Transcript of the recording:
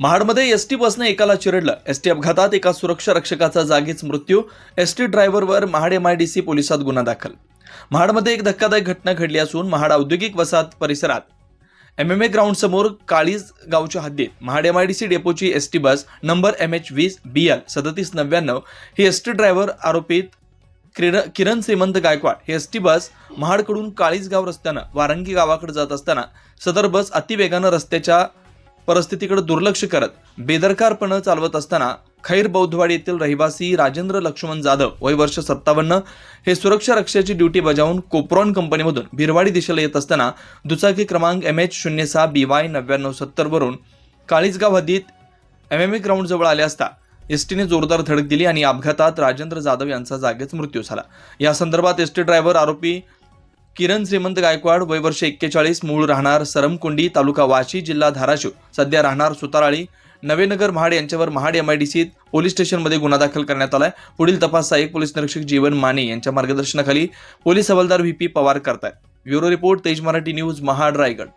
महाडमध्ये S T बसने एकाला चिरडलं. एस टी अपघातात एका सुरक्षा रक्षकाचा जागीच मृत्यू. एस टी ड्रायव्हरवर महाड सी पोलिसात गुन्हा दाखल. महाडमध्ये एक धक्कादायक घटना घडली असून महाड औद्योगिक वसाहत परिसरात एम एम ए ग्राउंड समोर काळीज गावच्या हद्दीत महाड सी डेपोची S T bus number M H वीस बी एल सदतीस नव्याण्णव ही एस टी ड्रायव्हर आरोपित किर किरण श्रीमंत गायकवाड ही एस टी बस महाडकडून काळीजगाव रस्त्यानं वारंगी गावाकडे जात असताना सदर बस अतिवेगानं रस्त्याच्या परिस्थितीकडे दुर्लक्ष करत बेदरकारपणं चालवत असताना खैर बौद्धवाडी येथील रहिवासी राजेंद्र लक्ष्मण जाधव वय वर्ष सत्तावन्न हे सुरक्षा रक्षाची ड्युटी बजावून कोप्रॉन कंपनीमधून भिरवाडी दिशेला येत असताना दुचाकी क्रमांक एम एच शून्य सहा बी वाय नव्याण्णव सत्तरवरून काळीजगाव हद्दीत एम एम ए ग्राउंडजवळ आले असता एस टीने जोरदार धडक दिली आणि अपघातात राजेंद्र जाधव यांचा जागेच मृत्यू झाला. या संदर्भात एस टी ड्रायव्हर आरोपी किरण श्रीमंत गायकवाड वय वर्ष एक्केचाळीस मूळ राहणार सरमकुंडी तालुका वाशी जिल्हा धाराशिव. सध्या राहणार सुताराळी. नवेनगर महाड यांच्यावर महाड एम आय डी सीत पोलीस स्टेशनमध्ये गुन्हा दाखल करण्यात आलाय. पुढील तपास सहाय्यक पोलीस निरीक्षक जीवन माने यांच्या मार्गदर्शनाखाली पोलीस हवालदार व्ही पी पवार करतायत. ब्युरो रिपोर्ट तेज मराठी न्यूज महाड रायगड.